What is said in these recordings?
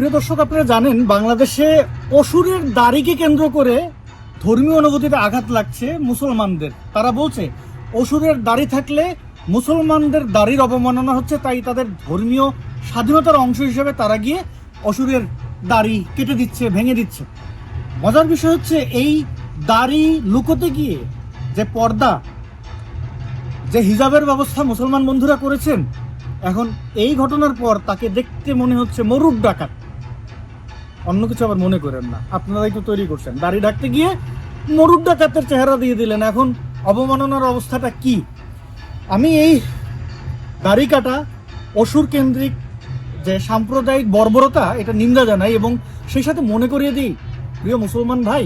প্রিয় দর্শক, আপনারা জানেন বাংলাদেশে অসুরের দাড়িকে কেন্দ্র করে ধর্মীয় অনুভূতিতে আঘাত লাগছে মুসলমানদের। তারা বলছে, অসুরের দাড়ি থাকলে মুসলমানদের দাড়ির অবমাননা হচ্ছে, তাই তাদের ধর্মীয় স্বাধীনতার অংশ হিসেবে তারা গিয়ে অসুরের দাড়ি কেটে দিচ্ছে, ভেঙে দিচ্ছে। মজার বিষয় হচ্ছে, এই দাড়ি লুকোতে গিয়ে যে পর্দা, যে হিজাবের ব্যবস্থা মুসলমান বন্ধুরা করেছেন, এখন এই ঘটনার পর তাকে দেখতে মনে হচ্ছে মরুর ডাকাত। অন্য কিছু আবার মনে করেন না। আপনারাই তো তৈরি করছেন। দাড়ি ডাকতে গিয়ে মরুর ডাকাতের চেহারা দিয়ে দিলেন। এখন অবমাননার অবস্থাটা কি? আমি এই দাড়ি কাটা অসুর কেন্দ্রিক যে সাম্প্রদায়িক বর্বরতা, এটা নিন্দা জানাই এবং সেই সাথে মনে করিয়ে দিই, প্রিয় মুসলমান ভাই,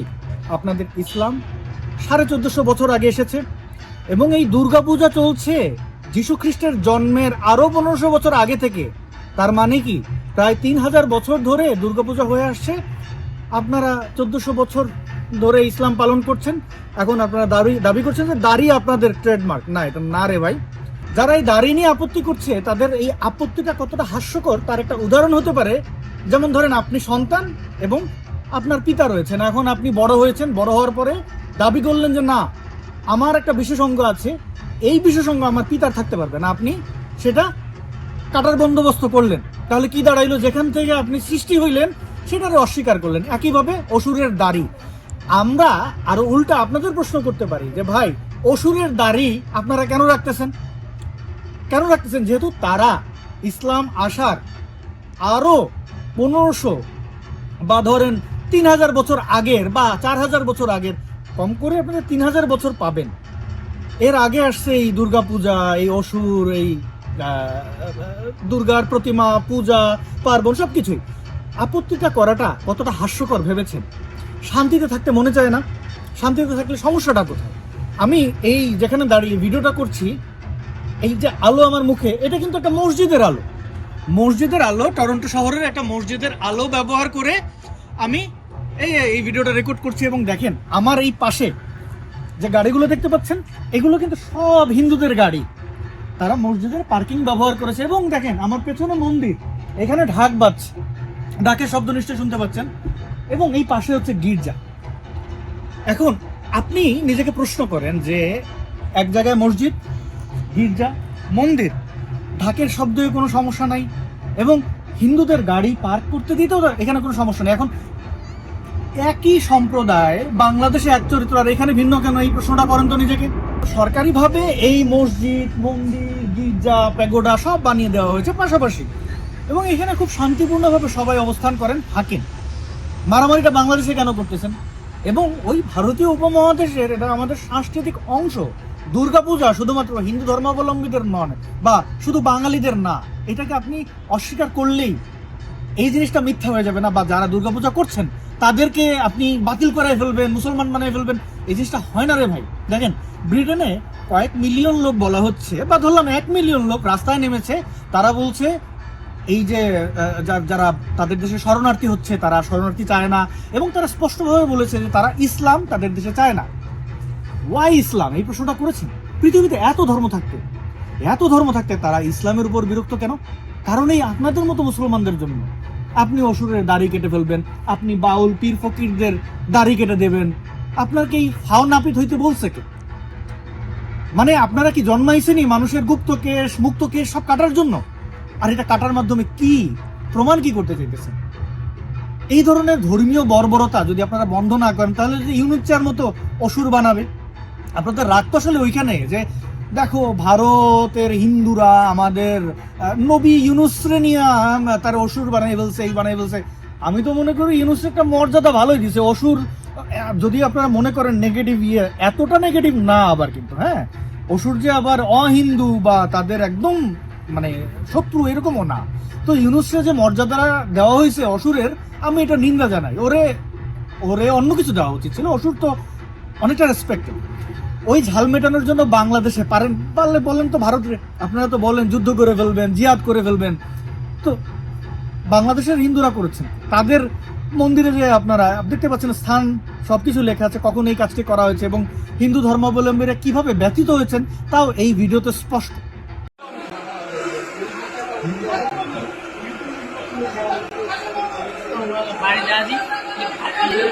আপনাদের ইসলাম সাড়ে চোদ্দশো বছর আগে এসেছে এবং এই দুর্গাপূজা চলছে। যীশু খ্রিস্টের জন্মের আরও পনেরোশো বছর আগে থেকে। তার মানে কি? প্রায় তিন হাজার বছর ধরে দুর্গাপূজা হয়ে আসছে। আপনারা চোদ্দশো বছর ধরে ইসলাম পালন করছেন। এখন আপনারা দাবি দাবি করছেন যে দাড়ি আপনাদের ট্রেডমার্ক না, এটা না রে ভাই। যারা এই দাড়ি নিয়ে আপত্তি করছে, তাদের এই আপত্তিটা কতটা হাস্যকর তার একটা উদাহরণ হতে পারে। যেমন ধরেন, আপনি সন্তান এবং আপনার পিতা রয়েছেন। এখন আপনি বড় হয়েছেন, বড় হওয়ার পরে দাবি করলেন যে, না, আমার একটা বিশেষ অঙ্গ আছে। এই বিশেষ অঙ্গ আমার পিতার থাকতে পারবে না। আপনি সেটা কাটার বন্দোবস্ত করলেন। তাহলে কি দাঁড়াইলো? যেখান থেকে আপনি সৃষ্টি হইলেন, সেটারে অস্বীকার করলেন। একইভাবে অসুরের দাড়ি। আমরা আরও উল্টা আপনাদের প্রশ্ন করতে পারি যে, ভাই, অসুরের দাড়ি আপনারা কেন রাখতেছেন? কেন রাখতেছেন? যেহেতু তারা ইসলাম আসার আরও পনেরোশো বা ধরেন তিন হাজার বছর আগের বা চার হাজার বছর আগের, কম করে আপনারা তিন হাজার বছর পাবেন। এর আগে আসছে এই দুর্গা পূজা এই অসুর, এই দুর্গার প্রতিমা, পূজা, পার্বণ সব কিছুই আপত্তিটা করাটা কতটা হাস্যকর ভেবেছেন? শান্তিতে থাকতে মনে চায় না? শান্তিতে থাকলে সমস্যাটা কোথায়? আমি এই যেখানে দাঁড়িয়ে ভিডিওটা করছি, এই যে আলো আমার মুখে, এটা কিন্তু একটা মসজিদের আলো। মসজিদের আলো, টরন্টো শহরের একটা মসজিদের আলো ব্যবহার করে আমি এই এই ভিডিওটা রেকর্ড করছি এবং দেখেন, আমার এই পাশে যে গাড়িগুলো দেখতে পাচ্ছেন, এগুলো কিন্তু সব হিন্দুদের গাড়ি। তারা মসজিদের পার্কিং ব্যবহার করেছে। এবং দেখেন, আমার পেছনে মন্দির, এখানে ঢাক বাজছে ঢাকের শব্দ নিশ্চয়ই শুনতে পাচ্ছেন। এবং এই পাশে হচ্ছে গির্জা। এখন আপনি নিজেকে প্রশ্ন করেন যে, এক জায়গায় মসজিদ, গির্জা, মন্দির, ঢাকের শব্দে কোনো সমস্যা নাই? এবং হিন্দুদের গাড়ি পার্ক করতে দিতেও এখানে কোনো সমস্যা নেই। এখন একই সম্প্রদায়, বাংলাদেশে এক চরিত্র, আর এখানে ভিন্ন কেন? এই প্রশ্নটা করেন তো নিজেকে। সরকারিভাবে এই মসজিদ, মন্দির, গির্জা, প্যাগোডা সব বানিয়ে দেওয়া হয়েছে পাশাপাশি। এবং এখানে খুব শান্তিপূর্ণভাবে সবাই অবস্থান করেন, থাকেন। মারামারিটা বাংলাদেশে কেন করতেছেন? এবং ওই ভারতীয় উপমহাদেশের এটা আমাদের সাংস্কৃতিক অংশ, দুর্গাপূজা শুধুমাত্র হিন্দু ধর্মাবলম্বীদের নয়, বা শুধু বাঙালিদের না, এটাকে আপনি অস্বীকার করলেই এই জিনিসটা মিথ্যা হয়ে যাবে না, বা যারা দুর্গাপূজা করছেন তাদেরকে আপনি বাতিল করাই ফেলবেন, মুসলমান বানাই ফেলবেন, এই জিনিসটা হয় না রে ভাই। দেখেন, ব্রিটেনে কয়েক মিলিয়ন লোক বলা হচ্ছে, বা ধরলাম এক মিলিয়ন লোক রাস্তায় নেমেছে, তারা বলছে, এই যে যারা তাদের দেশে শরণার্থী হচ্ছে, তারা শরণার্থী চায় না, এবং তারা স্পষ্টভাবে বলেছে যে তারা ইসলাম তাদের দেশে চায় না। Why Islam? এই প্রশ্নটা করেছেন। পৃথিবীতে এত ধর্ম থাকতে, এত ধর্ম থাকতে তারা ইসলামের উপর বিরক্ত কেন? কারণ এই আপনাদের মতো মুসলমানদের জন্য। আপনি অসুরের দাড়ি কেটে ফেলবেন, আপনি বাউল পীর ফকিরদের দাড়ি কেটে দেবেন। আপনাকে এই ফাও নাপিত হইতে বলছে কে? মানে আপনারা কি জন্মাইছেনই মানুষের গুপ্ত কেশ, মুক্ত কেশ সব কাটার জন্য? আর এটা কাটার মাধ্যমে কি প্রমাণ কি করতে চাইতেছেন? এই ধরনের ধর্মীয় বর্বরতা যদি আপনারা বন্ধ না করেন, তাহলে ইউনিচার মতো অসুর বানাবে। আপনাদের রাগ তো আসলে ওইখানে যে দেখো, ভারতের হিন্দুরা আমাদের নবী ইউনুসরে নিয়ে তার অসুর বানাই ফেলছে, এই বানাই ফেলছে। আমি তো মনে করি ইউনুসের একটা মর্যাদা ভালোই দিছে। অসুর যদি আপনারা মনে করেন নেগেটিভ ইয়ে এতটা নেগেটিভ না আবার কিন্তু হ্যাঁ? অসুর যে আবার অহিন্দু বা তাদের একদম মানে শত্রু এরকমও না। তো ইউনুসকে যে মর্যাদা দেওয়া হয়েছে অসুরের, আমি এটা নিন্দা জানাই। ওরে ওরে অন্য কিছু দেওয়া উচিত ছিল। অসুর তো অনেকটা রেসপেক্টেড ওই ঝাল মেটানোর জন্য বাংলাদেশে, পারেন, পারলে বলেন তো ভারতে আপনারা তো বলেন, যুদ্ধ করে ফেলবেন জিয়াদ করে ফেলবেন। তো বাংলাদেশের হিন্দুরা করেছেন। তাদের মন্দিরে যে আপনারা দেখতে পাচ্ছেন স্থান, সবকিছু লেখা আছে, কখন এই কাজটি করা হয়েছে এবং হিন্দু ধর্মাবলম্বীরা কীভাবে ব্যতীত হয়েছেন, তাও এই ভিডিওতে স্পষ্ট। বাড়ি যাচ্ছি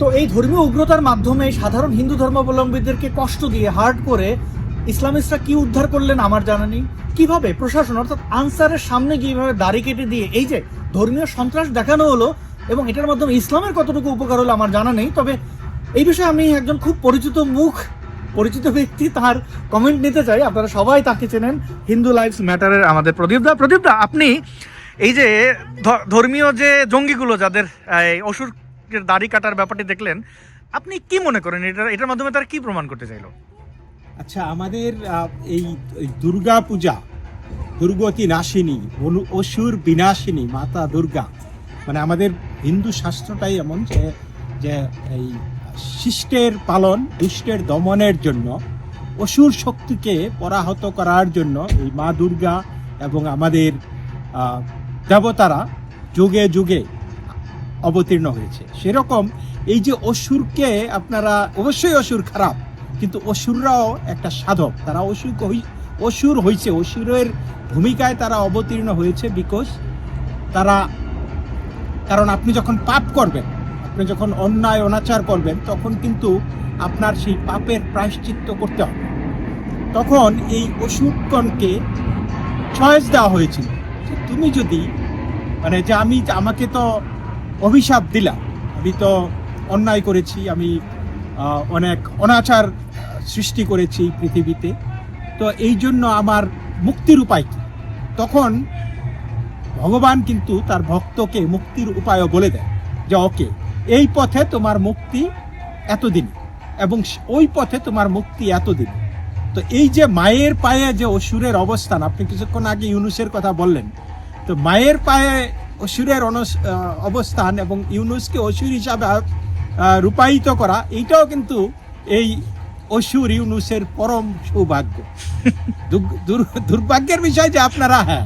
তো এই ধর্মীয় উগ্রতার মাধ্যমে সাধারণ হিন্দু ধর্মাবলম্বীদেরকে কষ্ট দিয়ে হার্ট করে ইসলামিস্টরা কি উদ্ধার করলেন আমার জানা নেই। কীভাবে? প্রশাসন, অর্থাৎ আনসারের সামনে গিয়ে দাড়ি কেটে দিয়ে এই যে ধর্মীয় সন্ত্রাস দেখানো হলো এবং এটার মাধ্যমে ইসলামের কতটুকু উপকার হলো আমার জানা নেই, তবে এই বিষয়ে আমি একজন খুব পরিচিত মুখ, পরিচিত ব্যক্তি তার কমেন্ট নিতে চাই। আপনারা সবাই তাকে চেনেন হিন্দু লাইফস ম্যাটারের আমাদের প্রদীপদা প্রদীপদা আপনি এই যে ধর্মীয় যে জঙ্গিগুলো যাদের, এই অসুরের দাড়ি কাটার ব্যাপারটি দেখলেন, আপনি কি মনে করেন? এটা এটার মাধ্যমে তারা কি প্রমাণ করতে চাইলো? আচ্ছা আমাদের এই দুর্গা পূজা, দুর্গতি নাশিনী অসুর বিনাশিনী, মাতা দুর্গা মানে আমাদের হিন্দু শাস্ত্রটাই এমন যে যে এই শিষ্টের পালন, দুষ্টের দমনের জন্য, অসুর শক্তিকে পরাহত করার জন্য এই মা দুর্গা এবং আমাদের দেবতারা যুগে যুগে অবতীর্ণ হয়েছে। সেরকম এই যে অসুরকে আপনারা, অবশ্যই অসুর খারাপ, কিন্তু অসুররাও একটা সাধক। তারা অসুর অসুর হয়েছে অসুরের ভূমিকায় তারা অবতীর্ণ হয়েছে বিকজ তারা কারণ আপনি যখন পাপ করবেন, আপনি যখন অন্যায়, অনাচার করবেন, তখন কিন্তু আপনার সেই পাপের প্রায়শ্চিত্ত করতে হবে। তখন এই অসুরগণকে চয়েস দেওয়া হয়েছিল যে তুমি যদি মানে যে আমি আমাকে তো অভিশাপ দিলাম আমি তো অন্যায় করেছি, আমি অনেক অনাচার সৃষ্টি করেছি পৃথিবীতে, তো এই জন্য আমার মুক্তির উপায় কী? তখন ভগবান কিন্তু তার ভক্তকে মুক্তির উপায়ও বলে দেয় যে ওকে এই পথে তোমার মুক্তি এতদিন এবং ওই পথে তোমার মুক্তি এতদিন। তো এই যে মায়ের পায়ে যে অসুরের অবস্থান আপনি কিছুক্ষণ আগে ইউনুসের কথা বললেন তো মায়ের পায়ে অসুরের অবস্থান এবং ইউনুসকে অসুর হিসাবে রূপায়িত করা এইটাও কিন্তু এই অসুর ইউনুসের পরম সৌভাগ্য। দুর- দুর- দুর্ভাগ্যের বিষয় যে আপনারা হ্যাঁ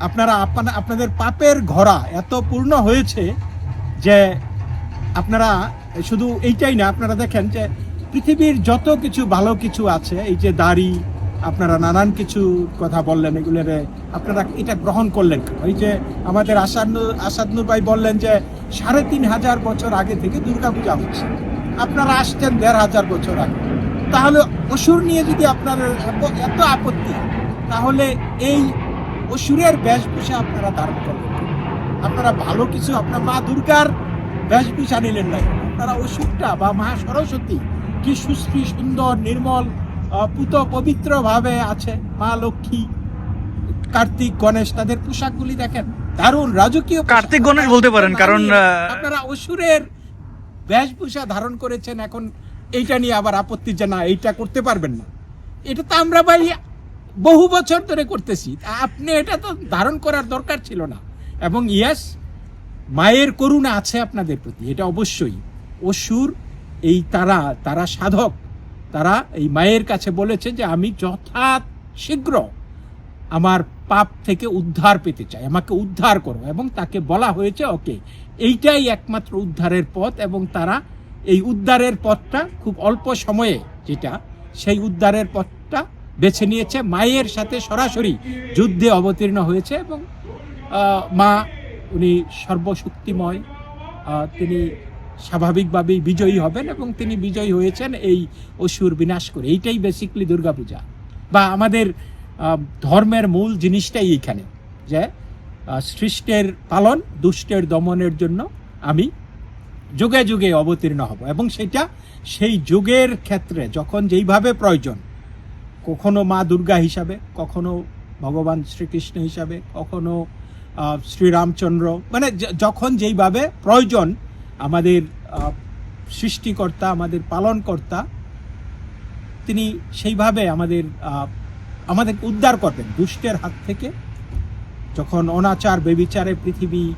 আপনারা আপনা- আপনাদের পাপের ঘোড়া এত পূর্ণ হয়েছে যে আপনারা, শুধু এইটাই না, আপনারা দেখেন যে পৃথিবীর যত কিছু ভালো কিছু আছে, এই যে দাড়ি, আপনারা নানান কিছু কথা বললেন এগুলোর, আপনারা এটা গ্রহণ করলেন ওই যে আমাদের আসাদনুর আসাদনুর ভাই বললেন যে সাড়ে তিন হাজার বছর আগে থেকে দুর্গাপূজা হচ্ছে। আপনারা আসছেন দেড় হাজার বছর আগে। তাহলে অসুর নিয়ে যদি আপনার এত আপত্তি, তাহলে এই অসুরের বেশভূষা আপনারা ধারণ করলেন আপনারা ভালো কিছু আপনার মা দুর্গার বেশভূষা নিলেন না কেন? আপনারা অসুরটা বা মা সরস্বতী কি সুশ্রী সুন্দর নির্মল পুত পবিত্র ভাবে আছে। মা লক্ষ্মী কার্তিক গণেশ তাদের পোশাকগুলি দেখেন। দারুণ রাজকীয় কার্তিক গণেশ বলতে পারেন, কারণ, আপনারা অসুরের বেশভূষা ধারণ করেছেন এখন এইটা নিয়ে আবার আপত্তি যে না এইটা করতে পারবেন না। এটা তো আমরা ভাই বহু বছর ধরে করতেছি। আপনি এটা তো ধারণ করার দরকার ছিল না। এবং ইয়াস, মায়ের করুণা আছে আপনাদের প্রতি, এটা অবশ্যই। অসুর, এই তারা তারা সাধক, তারা এই মায়ের কাছে বলেছে যে, আমি যথা শীঘ্র আমার পাপ থেকে উদ্ধার পেতে চাই, আমাকে উদ্ধার করো। এবং তাকে বলা হয়েছে, ওকে, এইটাই একমাত্র উদ্ধারের পথ এবং তারা এই উদ্ধারের পথটা খুব অল্প সময়ে, যেটা সেই উদ্ধারের পথটা বেছে নিয়েছে। মায়ের সাথে সরাসরি যুদ্ধে অবতীর্ণ হয়েছে এবং মা উনি সর্বশক্তিময় তিনি স্বাভাবিকভাবেই বিজয়ী হবেন এবং তিনি বিজয়ী হয়েছেন এই অসুর বিনাশ করে। এইটাই বেসিকলি দুর্গাপূজা। বা আমাদের ধর্মের মূল জিনিসটাই এইখানে যে সৃষ্টের পালন, দুষ্টের দমনের জন্য আমি যুগে যুগে অবতীর্ণ হব। এবং সেটা সেই যুগের ক্ষেত্রে যখন যেইভাবে প্রয়োজন কখনো মা দুর্গা হিসাবে, কখনো ভগবান শ্রীকৃষ্ণ হিসাবে, কখনো শ্রীরামচন্দ্র। মানে যখন যেইভাবে প্রয়োজন আমাদের সৃষ্টিকর্তা, আমাদের পালনকর্তা, তিনি সেইভাবে আমাদের আমাদের উদ্ধার করবেন দুষ্টের হাত থেকে। যখন অনাচার, বেবিচারে পৃথিবী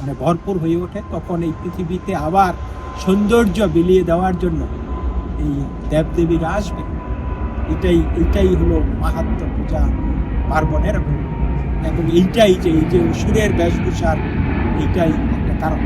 মানে ভরপুর হয়ে ওঠে, তখন এই পৃথিবীতে আবার সৌন্দর্য বিলিয়ে দেওয়ার জন্য এই দেবদেবীরা আসবে। এটাই এটাই হলো মাহাত্ম পূজা পার্বণের এবং- এইটাই যে, এই যে সুরের বেশভূষার, এইটাই একটা কারণ।